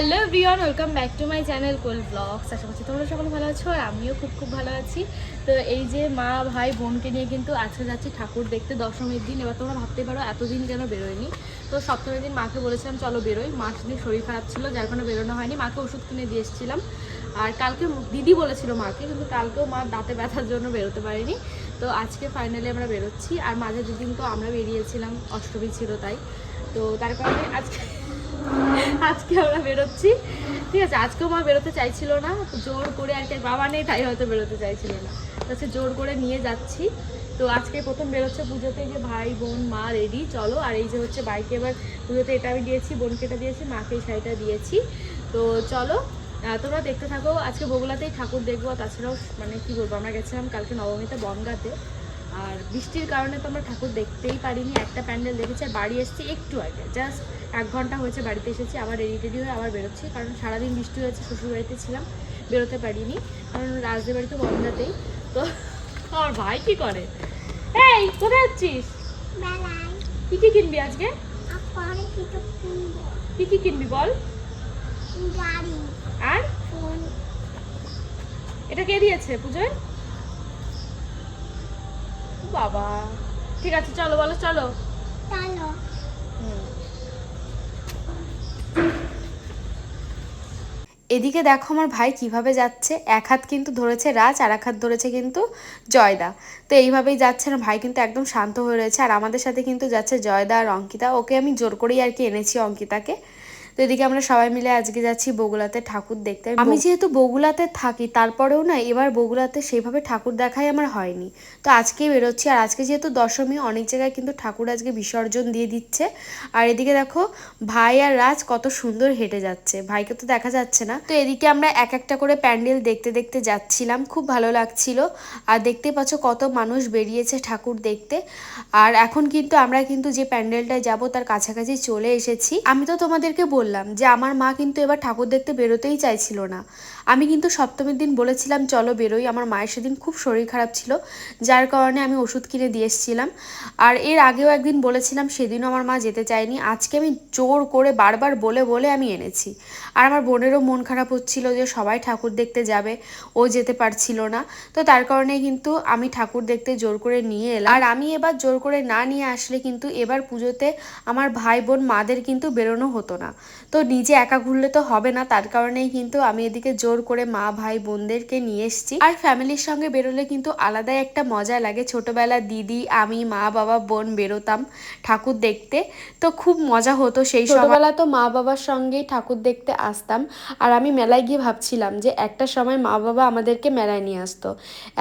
Hello Brian welcome back to my channel Kol blogs. আশা করছি তোমরা সকলে ভালো আছো আর আমিও খুব খুব ভালো আছি। তো এই যে মা ভাই বোনকে নিয়ে কিন্তু আজকে যাচ্ছি ঠাকুর দেখতে দশমীর দিন। এবার তোমরা ভাবতে পারো, এতদিন কেন বেরোয়নি। তো সপ্তমীর দিন মাকে বলেছিলাম, চলো বেরোই। মার সেদিন শরীর খারাপ ছিল, যার কারণে বেরোনো হয়নি। মাকে ওষুধ কিনে দিয়ে এসেছিলাম। আর কালকে দিদি বলেছিল মাকে, কিন্তু কালকেও মা দাঁতে ব্যথার জন্য বেরোতে পারিনি। তো আজকে ফাইনালি আমরা বেরোচ্ছি। আর মাঝে দুদিন তো আমরা বেরিয়েছিলাম, অষ্টমী ছিল তাই। তো তার কারণে আজকে আজকে আমরা বেরোচ্ছি। ঠিক আছে, আজকেও মা বেরোতে চাইছিল না জোর করে আর কি বাবা নেই, তাই হয়তো বেরোতে চাইছিল না। আজকে জোর করে নিয়ে যাচ্ছি। তো আজকে প্রথম বেরোচ্ছে পুজোতে যে ভাই, বোন, মা রেডি চলো। আর এই যে হচ্ছে বাইকে এবার পুজোতে এটা আমি দিয়েছি, বোনকে এটা দিয়েছি, মাকে এই শাড়িটা দিয়েছি। তো চলো তোমরা দেখতে থাকো। আজকে বগুলাতেই ঠাকুর দেখব তাছাড়াও মানে কি বলব, আমরা গেছিলাম কালকে নবমীতে বনগাতে। আর বৃষ্টির কারণে তো আমরা ঠাকুর দেখতেই পারিনি। একটা প্যান্ডেল দেখেছি আর বাড়ি এসেছি একটু আগে। জাস্ট এক ঘণ্টা হয়েছে বাড়িতে এসেছি আবার রেডি টেডি হয়ে আবার বেরোচ্ছি। কারণ সারাদিন বৃষ্টি হয়েছে শ্বশুর বাড়িতে ছিলাম বেরোতে পারিনি। কারণ রাজদের বাড়ি তো বনগাতেই তো আমার ভাই কি করে? এই কোথায় যাচ্ছিস? কি কি কিনবি আজকে? কি কি কিনবি বল? আর? এটা কে দিয়েছে পুজোয় বাবা। ঠিক আছে চলো বলো চলো। চলো। এদিকে দেখো আমার ভাই কীভাবে যাচ্ছে। এক হাত কিন্তু ধরেছে রাজ আর এক হাত ধরেছে কিন্তু জয়দা। তো এইভাবেই যাচ্ছে না ভাই কিন্তু একদম শান্ত হয়ে রয়েছে। আর আমাদের সাথে কিন্তু যাচ্ছে জয়দা আর অঙ্কিতা। ওকে আমি জোর করেই আর কি এনেছি অঙ্কিতাকে। তো এদিকে আমরা সবাই মিলে আজকে যাচ্ছি বগুলাতে ঠাকুর দেখতে। আমি যেহেতু বগুলাতে থাকি তারপরেও না এবার বগুলাতে সেইভাবে ঠাকুর দেখাই আমার হয়নি। তো আজকেই বেরোচ্ছি আর আজকে যেহেতু দশমী অনেক জায়গায় কিন্তু ঠাকুর আজকে বিসর্জন দিয়ে দিচ্ছে। আর এদিকে দেখো ভাই আর রাজ কত সুন্দর হেঁটে যাচ্ছে। ভাইকে তো দেখা যাচ্ছে না। তো এদিকে আমরা এক একটা করে প্যান্ডেল দেখতে দেখতে যাচ্ছিলাম খুব ভালো লাগছিল। আর দেখতে পাচ্ছ কত মানুষ বেরিয়েছে ঠাকুর দেখতে। আর এখন কিন্তু আমরা কিন্তু যে প্যান্ডেলটায় যাব তার কাছাকাছি চলে এসেছি। আমি তো তোমাদেরকে বললাম যে আমার মা কিন্তু এবার ঠাকুর দেখতে বেরোতেই চাইছিল না। আমি কিন্তু সপ্তমীর দিন বলেছিলাম, চলো বেরোই। আমার মায়ের সেদিন খুব শরীর খারাপ ছিল, যার কারণে আমি ওষুধ কিনে দিয়ে এসেছিলাম। আর এর আগেও একদিন বলেছিলাম, সেদিনও আমার মা যেতে চায়নি। আজকে আমি জোর করে বারবার বলে বলে আমি এনেছি। আর আমার বোনেরও মন খারাপ হচ্ছিল যে সবাই ঠাকুর দেখতে যাবে, ও যেতে পারছিল না। তো তার কারণে কিন্তু আমি ঠাকুর দেখতে জোর করে নিয়ে এলাম। আর আমি এবার জোর করে না নিয়ে আসলে কিন্তু এবার পুজোতে আমার ভাই বোন মাদের কিন্তু বেরোনো হতো না। তো নিজে একা ঘুরলে তো হবে না, তার কারণেই কিন্তু আমি এদিকে জোর করে মা, ভাই, বোনদেরকে নিয়ে এসেছি। আর ফ্যামিলির সঙ্গে বেরোলে কিন্তু আলাদাই একটা মজা লাগে। ছোটবেলা দিদি, আমি, মা, বাবা, বোন বেরোতাম ঠাকুর দেখতে। তো খুব মজা হতো সেই ছোটবেলা তো মা, বাবার সঙ্গেই ঠাকুর দেখতে আসতাম। আর আমি মেলায় গিয়ে ভাবছিলাম যে একটা সময় মা, বাবা আমাদেরকে মেলায় নিয়ে আসতো।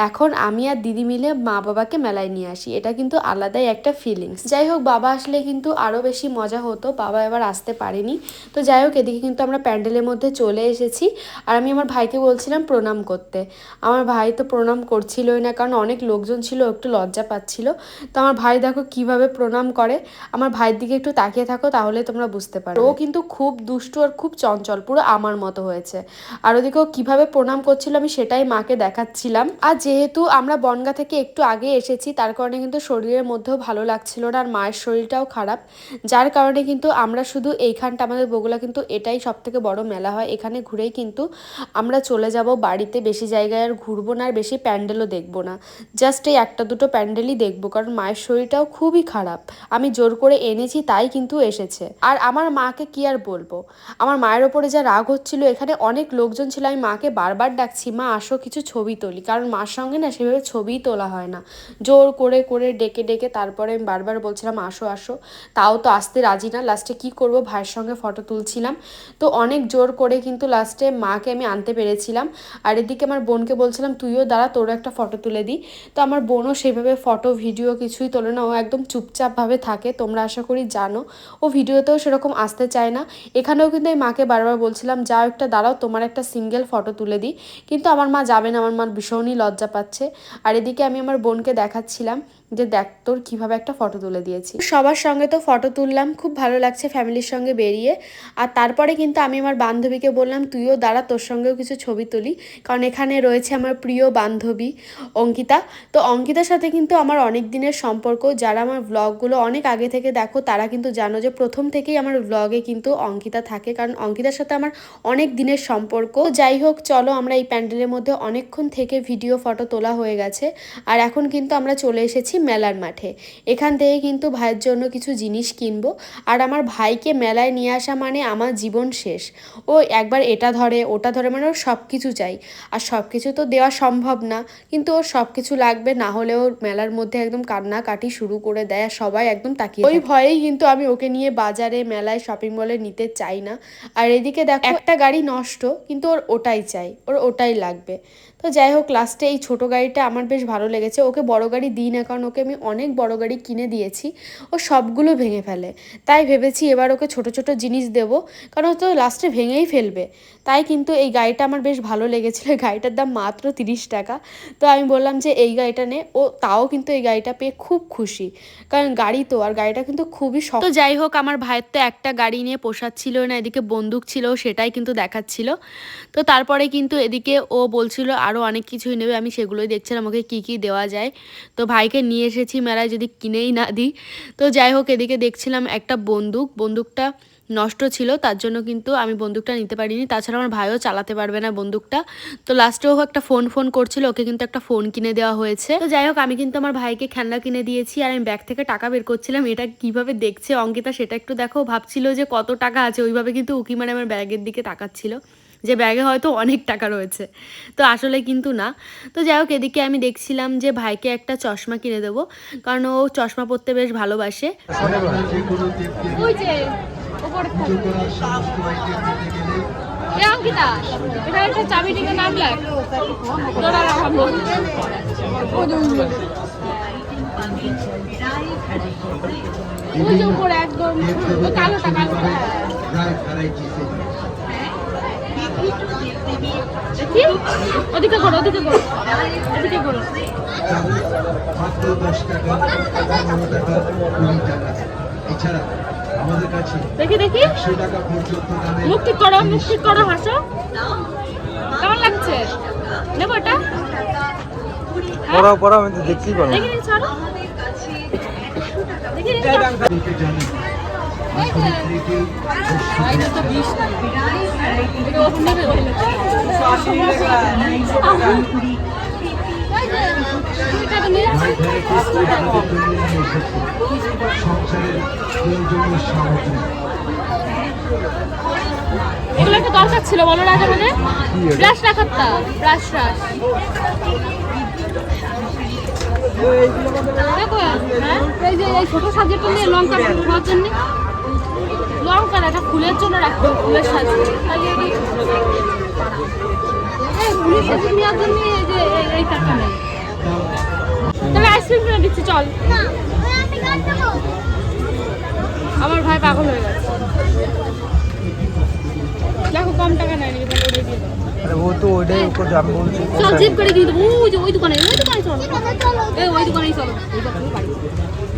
এখন আমি আর দিদি মিলে মা, বাবাকে মেলায় নিয়ে আসি। এটা কিন্তু আলাদাই একটা ফিলিংস যাই হোক, বাবা আসলে কিন্তু আরও বেশি মজা হতো। বাবা এবার আসতে পারেনি। তো যাই হোক, এদিকে কিন্তু আমরা প্যান্ডেলের মধ্যে চলে এসেছি। আর আমি আমার ভাইকে বলছিলাম প্রণাম করতে। আমার ভাই তো প্রণাম করছিলই না, কারণ অনেক লোকজন ছিল, একটু লজ্জা পাচ্ছিল। তো আমার ভাই দেখো কীভাবে প্রণাম করে। আমার ভাইয়ের দিকে একটু তাকিয়ে থাকো, তাহলে তোমরা বুঝতে পারো ও কিন্তু খুব দুষ্টু আর খুব চঞ্চল, পুরো আমার মতো হয়েছে। আর ওদিকেও কীভাবে প্রণাম করছিল আমি সেটাই মাকে দেখাচ্ছিলাম। আর যেহেতু আমরা বনগা থেকে একটু আগে এসেছি, তার কারণে কিন্তু শরীরের মধ্যেও ভালো লাগছিল না, আর মায়ের শরীরটাও খারাপ। যার কারণে কিন্তু আমরা শুধু এইখানটা, আমাদের বগুলা কিন্তু এটাই সব থেকে বড় মেলা হয়। এখানে ঘুরেই কিন্তু আমরা চলে যাব বাড়িতে বেশি জায়গায় আর ঘুরবো না আর বেশি প্যান্ডেলও দেখব না। জাস্ট এই একটা দুটো প্যান্ডেলই দেখব, কারণ মায়ের শরীরটাও খুবই খারাপ। আমি জোর করে এনেছি, তাই কিন্তু এসেছে। আর আমার মাকে কি আর বলব? আমার মায়ের ওপরে যা রাগ হচ্ছিল, এখানে অনেক লোকজন ছিল, আমি মাকে বারবার ডাকছি, মা, আসো, কিছু ছবি তুলি। কারণ মার সঙ্গে না সেভাবে ছবিই তোলা হয় না। জোর করে করে, ডেকে ডেকে তারপরে আমি বারবার বলছিলাম, আসো আসো। তাও তো আসতে রাজি না। লাস্টে কি করব? ভাইয়ের সঙ্গে ফটো তুলছিলাম। তো অনেক জোর করে কিন্তু লাস্টে মাকে আমি আনতে পেরেছিলাম। আর এদিকে আমার বোনকে বলছিলাম, তুইও দাঁড়া, তোরও একটা ফটো তুলে দিই। তো আমার বোনও সেভাবে ফটো ভিডিও কিছুই তোলে না। ও একদম চুপচাপভাবে থাকে, তোমরা আশা করি জানো। ও ভিডিওতেও সেরকম আসতে চায় না। এখানেও কিন্তু এই মাকে বারবার বলছিলাম, যাও একটা দাঁড়াও, তোমার একটা সিঙ্গেল ফটো তুলে দিই। কিন্তু আমার মা যাবে না, আমার মা ভীষণই লজ্জা পাচ্ছে। আর এদিকে আমি আমার বোনকে দেখাচ্ছিলাম। যে দেখ তোর কীভাবে একটা ফটো তুলে দিয়েছি। সবার সঙ্গে তো ফটো তুললাম, খুব ভালো লাগছে ফ্যামিলির সঙ্গে বেরিয়ে। আর তারপরে কিন্তু আমি আমার বান্ধবীকে বললাম, তুইও দাঁড়া, তোর সঙ্গেও কিছু ছবি তুলি। কারণ এখানে রয়েছে আমার প্রিয় বান্ধবী অঙ্কিতা। তো অঙ্কিতার সাথে কিন্তু আমার অনেক দিনের সম্পর্ক। যারা আমার ব্লগগুলো অনেক আগে থেকে দেখো, তারা কিন্তু জানো যে প্রথম থেকেই আমার ব্লগে কিন্তু অঙ্কিতা থাকে। কারণ অঙ্কিতার সাথে আমার অনেক দিনের সম্পর্ক। যাই হোক, চলো আমরা এই প্যান্ডেলের মধ্যে অনেকক্ষণ থেকে ভিডিও ফটো তোলা হয়ে গেছে। আর এখন কিন্তু আমরা চলে এসেছি মেলার মাঠে। এখান থেকে কিন্তু ভাইয়ের জন্য কিছু জিনিস কিনবো। আর আমার ভাইকে মেলায় নিয়ে আসা মানে আমার জীবন শেষ। ও একবার এটা ধরে ওটা ধরে মানে ওর সব কিছু চাই। আর সব কিছু তো দেওয়া সম্ভব না। কিন্তু ওর সব কিছু লাগবে না হলে ওর মেলার মধ্যে একদম কান্নাকাটি শুরু করে দেয় আর সবাই একদম তাকিয়ে ওই ভয়েই কিন্তু আমি ওকে নিয়ে বাজারে মেলায় শপিং মলে নিতে চাই না। আর এদিকে দেখো একটা গাড়ি নষ্ট কিন্তু ওর ওটাই চাই ওর ওটাই লাগবে। তো যাই হোক লাস্টে এই ছোট গাড়িটা আমার বেশ ভালো লেগেছে। ওকে বড় গাড়ি দিই না কারণ ওকে আমি অনেক বড় গাড়ি কিনে দিয়েছি, ও সবগুলো ভেঙে ফেলে। তাই ভেবেছি এবার ওকে ছোট ছোট জিনিস দেব, কারণ তো লাস্টে ভেঙেই ফেলবে। তাই কিন্তু এই গাড়িটা আমার বেশ ভালো লেগেছিলো গাড়িটার দাম মাত্র তিরিশ টাকা। তো আমি বললাম যে, এই গাড়িটা নে। ও তাও কিন্তু এই গাড়িটা পেয়ে খুব খুশি, কারণ গাড়ি তো, আর গাড়িটা কিন্তু খুবই শক্ত তো যাই হোক, আমার ভাইয়ের তো একটা গাড়ি নিয়ে পোষাচ্ছিল না, এদিকে বন্দুক ছিল, সেটাই কিন্তু দেখাচ্ছিল। তো তারপরে কিন্তু এদিকে ও বলছিল আরও অনেক কিছুই নেবে। আমি সেগুলোই দেখছিলাম, ওকে কী কী দেওয়া যায়। তো ভাইকে নিয়ে এসেছি মেলায় যদি কিনেই না দিই। তো যাই হোক, এদিকে দেখছিলাম একটা বন্দুক। বন্দুকটা নষ্ট ছিল, তার জন্য কিন্তু আমি বন্দুকটা নিতে পারিনি। তাছাড়া আমার ভাইও চালাতে পারবে না বন্দুকটা। তো লাস্টে লাস্টেও একটা ফোন ফোন করছিল, ওকে কিন্তু একটা ফোন কিনে দেওয়া হয়েছে। তো যাই হোক, আমি কিন্তু আমার ভাইকে খেলনা কিনে দিয়েছি আর আমি ব্যাগ থেকে টাকা বের করছিলাম। এটা কীভাবে দেখছে অঙ্কিতা, সেটা একটু দেখো। ভাবছিল যে কত টাকা আছে, ওইভাবে কিন্তু উকি মানে আমার ব্যাগের দিকে তাকাচ্ছিল। যে ব্যাগে হয়তো অনেক টাকা রয়েছে। তো আসলে কিন্তু না। তো যাই হোক, এদিকে আমি দেখছিলাম যে ভাইকে একটা চশমা কিনে দেবো, কারণ ও চশমা পরতে বেশ ভালোবাসে। ওই যে একদম দেখি ওদিকে করো ওদিকে করো। ওদিকে করো। মাত্র দশ টাকা পনেরো টাকা কুড়ি টাকা। এছাড়া আমাদের কাছে দেখি দেখি। একশো টাকা পর্যন্ত দামে মুখ ঠিক করো মুখ ঠিক করো হাসো। কেমন লাগছে? নেব এটা? হ্যাঁ? পড়াও পড়াও আমি তো দেখতেই পারলাম। দেখি ছাড়ো। দেখি জানি সংসারের প্রয়োজনীয় সামগ্রী এগুলো একটা দরকার ছিল বলো রাজা মানে এই যে এই ছোট সাজেটা নিয়ে লঙ্কা খাওয়ার জন্য। লঙ্কা না, এটা ফুলের জন্য রাখতে হবে, ফুলের সাজে। তাহলে এই এই ফুলের সাজে নেওয়ার জন্য এই যে এই- এই টাকা নেই। তাহলে আইসক্রিম কিনে দিচ্ছি চল। আমার ভাই পাগল হয়ে গেছে। দেখো কম টাকা নেয় নাকি তাহলে ওটাই দিয়ে দাও। আরে ও তো আমি বলছি। চল জিপ করে দিয়ে দেবো। ওই যে ওই দোকানে ওই দোকানে চলো। এই ওই দোকানেই চলো। ওই দোকানে বাড়ি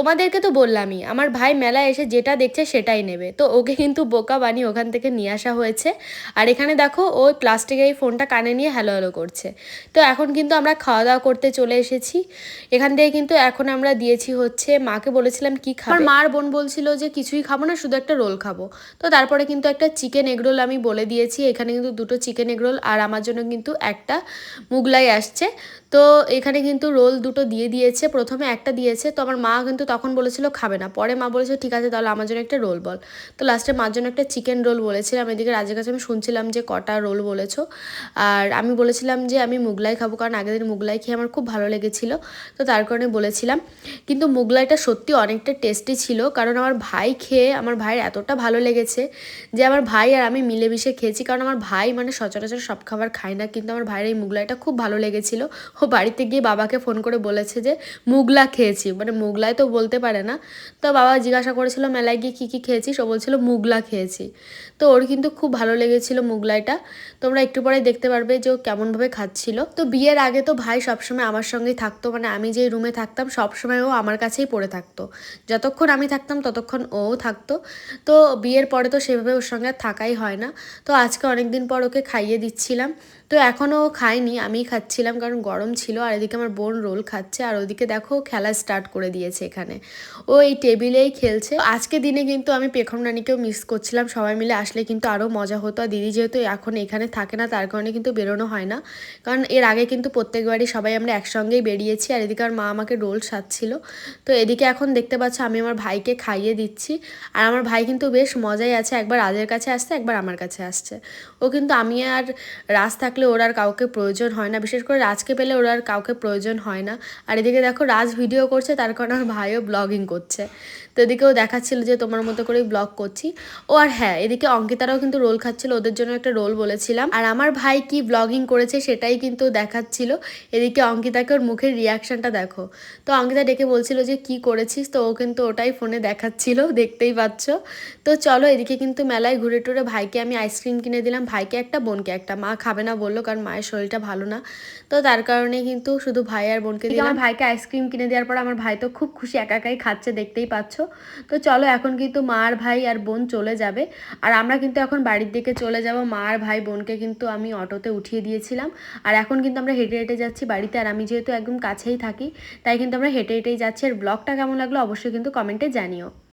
তোমাদেরকে তো বললামই, আমার ভাই মেলায় এসে যেটা দেখছে সেটাই নেবে। তো ওকে কিন্তু বোকা বানিয়ে ওখান থেকে নিয়ে আসা হয়েছে। আর এখানে দেখো ওই প্লাস্টিকের এই ফোনটা কানে নিয়ে হ্যালো হ্যালো করছে। তো এখন কিন্তু আমরা খাওয়া দাওয়া করতে চলে এসেছি। এখান থেকে কিন্তু এখন আমরা দিয়েছি হচ্ছে, মাকে বলেছিলাম কি খাব? আমার মার বোন বলছিল যে কিছুই খাব না, শুধু একটা রোল খাব। তো তারপরে কিন্তু একটা চিকেন এগরোল আমি বলে দিয়েছি। এখানে কিন্তু দুটো চিকেন এগরোল আর আমার জন্য কিন্তু একটা মুগলাই আসছে। তো এখানে কিন্তু রোল দুটো দিয়ে দিয়েছে, প্রথমে একটা দিয়েছে। তো আমার মা কিন্তু তখন বলেছিল, খাবে না। পরে মা বলেছিল, ঠিক আছে, তাহলে আমার জন্য একটা রোল বল। তো লাস্টে মার জন্য একটা চিকেন রোল বলেছিলাম। এদিকে রাজের কাছে আমি শুনছিলাম যে কটা রোল বলেছ। আর আমি বলেছিলাম যে আমি মুগলাই খাব, কারণ আগের দিন মুগলাই খেয়ে আমার খুব ভালো লেগেছিলো। তো তার কারণে বলেছিলাম। কিন্তু মুগলাইটা সত্যি অনেকটা টেস্টি ছিল, কারণ আমার ভাই খেয়ে, আমার ভাইয়ের এতটা ভালো লেগেছে যে আমার ভাই আর আমি মিলেমিশে খেয়েছি। কারণ আমার ভাই মানে সচরাচর সব খাবার খায় না, কিন্তু আমার ভাইয়ের এই মুগলাইটা খুব ভালো লেগেছিল। ও বাড়িতে গিয়ে বাবাকে ফোন করে বলেছে যে, মুগলা খেয়েছি। মানে মুগলাই তো বলতে পারে না। তো বাবা জিজ্ঞাসা করেছিল, মেলায় গিয়ে কী কী খেয়েছিস? ও বলছিল, মুগলা খেয়েছি। তো ওর কিন্তু খুব ভালো লেগেছিল মুগলাইটা। তোমরা একটু পরে দেখতে পারবে যে ও কেমনভাবে খাচ্ছিল। তো বিয়ের আগে তো ভাই সবসময় আমার সঙ্গেই থাকতো মানে আমি যেই রুমে থাকতাম, সবসময় ও আমার কাছেই পড়ে থাকতো। যতক্ষণ আমি থাকতাম, ততক্ষণ ওও থাকতো। তো বিয়ের পরে তো সেভাবে ওর সঙ্গে থাকাই হয় না। তো আজকে অনেক দিন পর ওকে খাইয়ে দিচ্ছিলাম। তো এখনও ও খায়নি, আমিই খাচ্ছিলাম, কারণ গরম ছিল। আর এদিকে আমার বোন রোল খাচ্ছে। আর ওদিকে দেখো, খেলা স্টার্ট করে দিয়েছে এখানে। ও এই টেবিলেই খেলছে। আজকে দিনে কিন্তু আমি পেখম রানীকেও মিস করছিলাম। সবাই মিলে আসলে কিন্তু আরও মজা হতো। আর দিদি যেহেতু এখন এখানে থাকে না, তার কারণে কিন্তু বেরোনো হয় না। কারণ এর আগে কিন্তু প্রত্যেকবারই সবাই আমরা একসঙ্গেই বেরিয়েছি। আর এদিকে আর মা আমাকে রোল সাজছিল। তো এদিকে এখন দেখতে পাচ্ছ আমি আমার ভাইকে খাইয়ে দিচ্ছি। আর আমার ভাই কিন্তু বেশ মজাই আছে। একবার রাজের কাছে আসছে, একবার আমার কাছে আসছে। ও কিন্তু আমি আর রাজ থাকলে ওর আর কাউকে প্রয়োজন হয় না। বিশেষ করে রাজকে পেলে ওর আর কাউকে প্রয়োজন হয় না। আর এদিকে দেখো রাজ ভিডিও করছে, তার কারণে আমার ভাইও ব্লগিং করছে। তো এদিকেও দেখাচ্ছিল যে তোমার মতো করেই ব্লগ করছি। ও আর হ্যাঁ এদিকে অঙ্কিতারাও কিন্তু রোল খাচ্ছিল ওদের জন্য একটা রোল বলেছিলাম। আর আমার ভাই কি ব্লগিং করেছে সেটাই কিন্তু দেখাচ্ছিল। এদিকে অঙ্কিতাকে ওর মুখের রিয়াকশনটা দেখো। তো অঙ্কিতা ডেকে বলছিল যে কি করেছিস? তো ও কিন্তু ওটাই ফোনে দেখাচ্ছিল দেখতেই পাচ্ছ। তো চলো এদিকে কিন্তু মেলায় ঘুরে টুরে ভাইকে আমি আইসক্রিম কিনে দিলাম। ভাইকে একটা বোনকে একটা। মা খাবে না বলল কারণ মায়ের শরীরটা ভালো না। তো তার কারণে কিন্তু শুধু ভাই আর বোনকে দিলাম। আমার ভাইকে আইসক্রিম কিনে দেওয়ার পর আমার ভাই তো খুব খুশি। একা একাই খাচ্ছে, দেখতেই পাচ্ছ। তো চলো এখন কিন্তু মা আর ভাই আর বোন চলে যাবে। আর আমরা কিন্তু এখন বাড়ির দিকে চলে যাব। মা আর ভাই বোনকে কিন্তু আমি অটোতে উঠিয়ে দিয়েছিলাম। আর এখন কিন্তু আমরা হেঁটে হেঁটে যাচ্ছি বাড়িতে। আর আমি যেহেতু একদম কাছেই থাকি, তাই কিন্তু আমরা হেঁটে হেঁটেই যাচ্ছি। আর ব্লগটা কেমন লাগল অবশ্যই কিন্তু কমেন্টে জানিও।